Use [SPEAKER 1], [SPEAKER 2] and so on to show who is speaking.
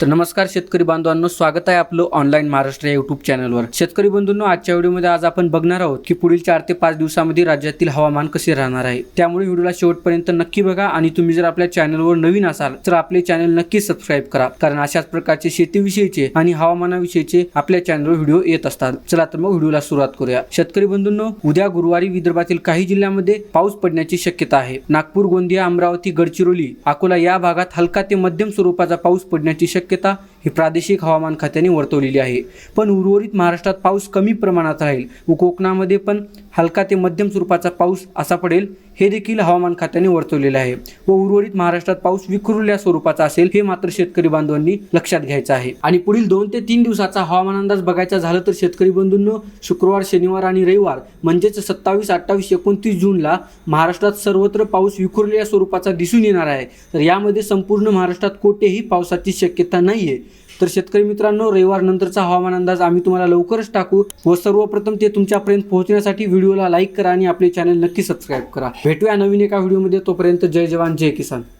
[SPEAKER 1] तर नमस्कार शेतकरी बांधवांनो स्वागत आहे आपलं ऑनलाईन महाराष्ट्र या युट्यूब चॅनलवर शेतकरी बंधूंनो आजच्या व्हिडिओमध्ये आज आपण बघणार आहोत की पुढील चार ते पाच दिवसामध्ये राज्यातील हवामान कसे राहणार आहे. त्यामुळे व्हिडिओला शेवटपर्यंत नक्की बघा आणि तुम्ही जर आपल्या चॅनलवर नवीन असाल तर आपले चॅनल नक्की सबस्क्राईब करा. कारण अशाच प्रकारचे शेतीविषयीचे आणि हवामानाविषयीचे आपल्या चॅनलवर व्हिडिओ येत असतात. चला तर मग व्हिडिओला सुरुवात करूया. शेतकरी बंधूंनो उद्या गुरुवारी विदर्भातील काही जिल्ह्यांमध्ये पाऊस पडण्याची शक्यता आहे. नागपूर गोंदिया अमरावती गडचिरोली अकोला या भागात हलका ते मध्यम स्वरूपाचा पाऊस पडण्याची शक्यता ही प्रादेशिक हवामान खात्याने वर्तवलेली आहे. पण उर्वरित महाराष्ट्रात पाऊस कमी प्रमाणात राहील व कोकणामध्ये पण हलका ते मध्यम स्वरूपाचा पाऊस असा पडेल हे देखील हवामान खात्याने वर्तवलेले आहे. व उर्वरित महाराष्ट्रात पाऊस विखुरलेल्या स्वरूपाचा असेल हे मात्र शेतकरी बांधवांनी लक्षात घ्यायचं आहे. आणि पुढील दोन ते तीन दिवसाचा हवामान अंदाज बघायचा झालं तर शेतकरी बंधूंनो शुक्रवार शनिवार आणि रविवार म्हणजेच सत्तावीस अठ्ठावीस एकोणतीस जूनला महाराष्ट्रात सर्वत्र पाऊस विखुरलेल्या स्वरूपाचा दिसून येणार आहे. तर यामध्ये संपूर्ण महाराष्ट्रात कोठेही पावसाची शक्यता नाहीये. तर शेतकरी मित्रांनो रविवार नंतरचा हवामान अंदाज आम्ही तुम्हाला लवकरच टाकू व सर्वप्रथम ते तुमच्यापर्यंत पोहोचण्यासाठी व्हिडिओ व्हिडिओला लाईक करा आणि आपले चॅनल नक्की सबस्क्राईब करा. भेटूया नवीन एका व्हिडिओमध्ये. तोपर्यंत जय जवान जय किसान.